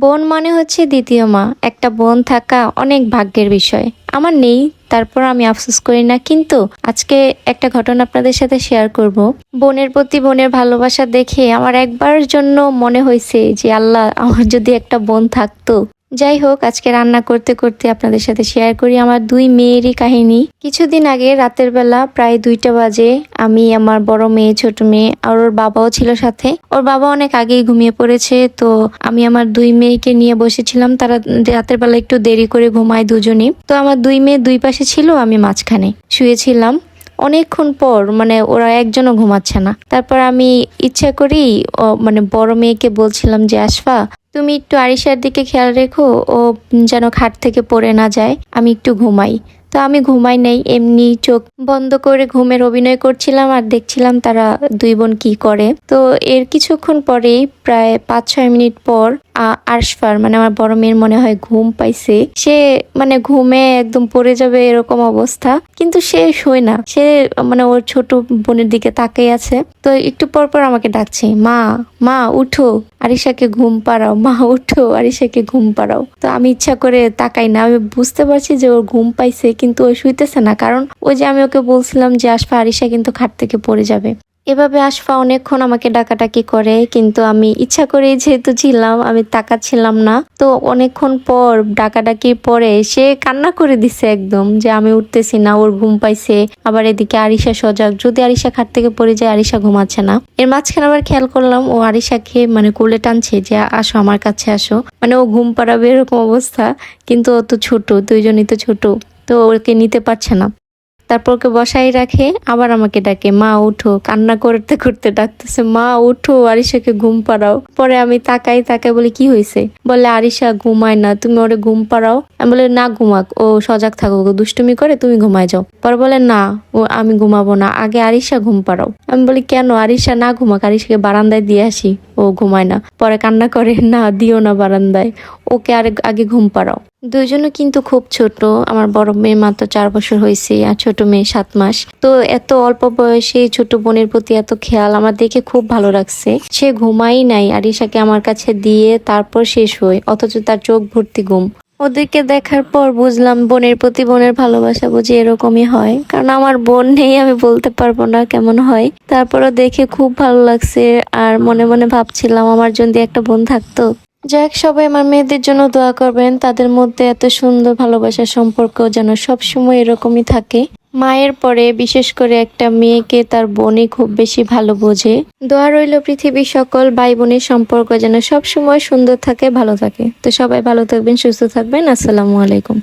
বোন মানে হচ্ছে দ্বিতীয় মা। একটা বোন থাকা অনেক ভাগ্যের বিষয়। আমার নেই, তারপর আমি আফসোস করি না, কিন্তু আজকে একটা ঘটনা আপনাদের সাথে শেয়ার করব। বোনের প্রতি বোনের ভালোবাসা দেখে আমার একবার জন্য মনে হয়েছে যে আল্লাহ, আমার যদি একটা বোন থাকতো যাই হোক, আজকে রান্না করতে করতে আপনাদের সাথে শেয়ার করি আমার দুই মেয়েরই কাহিনী। কিছুদিন আগে রাতের বেলা প্রায় দুইটা বাজে, আমি, আমার বড় মেয়ে, ছোট মেয়ে আর ওর বাবাও ছিল সাথে। ওর বাবা অনেক আগেই ঘুমিয়ে পড়েছে, তো আমি আমার দুই মেয়েকে নিয়ে বসেছিলাম। তারা রাতের বেলা একটু দেরি করে ঘুমায় দুজনই। তো আমার দুই মেয়ে দুই পাশে ছিল, আমি মাঝখানে শুয়েছিলাম। অনেকক্ষণ পর মানে ওরা একজনও ঘুমাচ্ছে না। তারপর আমি ইচ্ছা করি মানে বড় মেয়েকে বলছিলাম যে, আশফা তুমি একটু আরিশার দিকে খেয়াল রেখো, ও যেন খাট থেকে পড়ে না যায়। আমি একটু ঘুমাই। তো আমি ঘুমাই নাই, এমনি চোখ বন্ধ করে ঘুমের অভিনয় করছিলাম আর দেখছিলাম তারা দুই বোন কি করে। তো এর কিছুক্ষণ পরেই প্রায় পাঁচ ছয় মিনিট পর, আ- মানে আমার বড় মেয়ের মনে হয় ঘুম পাইছে। সে মানে ঘুমে একদম পড়ে যাবে এরকম অবস্থা, কিন্তু সে শোয় না। সে মানে ওর ছোট বোনের দিকে তাকিয়ে আছে। তো একটু পর পর আমাকে ডাকছে, মা মা, উঠো। আরিশাকে ঘুম পাড়াও। মা, উঠো, আরিশাকে ঘুম পাড়াও। তো আমি ইচ্ছা করে তাকাই না। আমি বুঝতে পারছি যে ওর ঘুম পাইছে কিন্তু ওই শুইতেছে না, কারণ ওই যে আমি ওকে বলছিলাম যে আসফা আরিশা কিন্তু খাট থেকে পড়ে যাবে। এভাবে আশফা অনেকক্ষণ আমাকে ডাকাডাকি করে, কিন্তু আমি ইচ্ছা করে যেহেতু ছিলাম, আমি তাকাচ্ছিলাম না। তো অনেকক্ষণ পর ডাকাডাকির পরে সে কান্না করে দিছে একদম যে আমি উঠতেছি না, ওর ঘুম পাইছে। আবার এদিকে আরিশা সজাগ, যদি আরিশা খাট থেকে পড়ে যায়, আরিশা ঘুমাচ্ছে না। এর মাঝখানে আবার খেয়াল করলাম, ও আরিশাকে মানে কোলে টানছে যে, আসো আমার কাছে আসো। মানে ও ঘুম পাড়াবে এরকম অবস্থা, কিন্তু ও তো ছোট, দুইজনই তো ছোট। তো ওকে নিতে পারছে না। তারপর ওকে বসাই রাখে, আবার আমাকে ডাকে, মা, উঠো। কান্না করতে করতে ডাকতেছে, মা, উঠো, আরিশাকে ঘুম পাড়াও। পরে আমি তাকাই তাকাই বলি, কি হয়েছে বলে, আরিশা ঘুমায় না, তুমি ওরে ঘুম পাড়াও। আমি বলে, না ঘুমাক, ও সজাগ থাকো দুষ্টুমি করে, তুমি ঘুমায় যাও। পরে বলে, না, ও, আমি ঘুমাবো না, আগে আরিশা ঘুম পাড়াও। আমি বলি, কেন? আরিশা না ঘুমাক, আরিশাকে বারান্দায় দিয়ে আসি। ও ঘুমায় না। পরে কান্না করে, না, দিও না বারান্দায়। ওকে আর আগে ঘুম পাড়াও। দুজনও কিন্তু খুব ছোট। আমার বড় মেয়ে মাত্র চার বছর হয়েছে আর ছোট মেয়ে সাত মাস। তো এত অল্প বয়সে ছোট বোনের প্রতি এত খেয়াল আমার দেখে খুব ভালো লাগছে। সে ঘুমাই নাই আরিশাকে আমার কাছে দিয়ে তারপর শেষ হয়, অথচ তার চোখ ভর্তি ঘুম। ওদেরকে দেখার পর বুঝলাম বোনের প্রতি বোনের ভালোবাসা বুঝি এরকমই হয়। কারণ আমার বোন নেই, আমি বলতে পারব না কেমন হয়। তারপরও দেখে খুব ভালো লাগছে আর মনে মনে ভাবছিলাম আমার যদি একটা বোন থাকতো। যাই হোক সবাই আমার মেয়েদের জন্য দোয়া করবেন। তাদের মধ্যে এত সুন্দর ভালোবাসার সম্পর্ক যেন সবসময় এরকমই থাকে। মায়ের পরে বিশেষ করে একটা মেয়েকে তার বোনে খুব বেশি ভালো বোঝে। দোয়া রইল পৃথিবীর সকল ভাই বোনের সম্পর্ক যেন সবসময় সুন্দর থাকে, ভালো থাকে। তো সবাই ভালো থাকবেন, সুস্থ থাকবেন। আসসালামু আলাইকুম।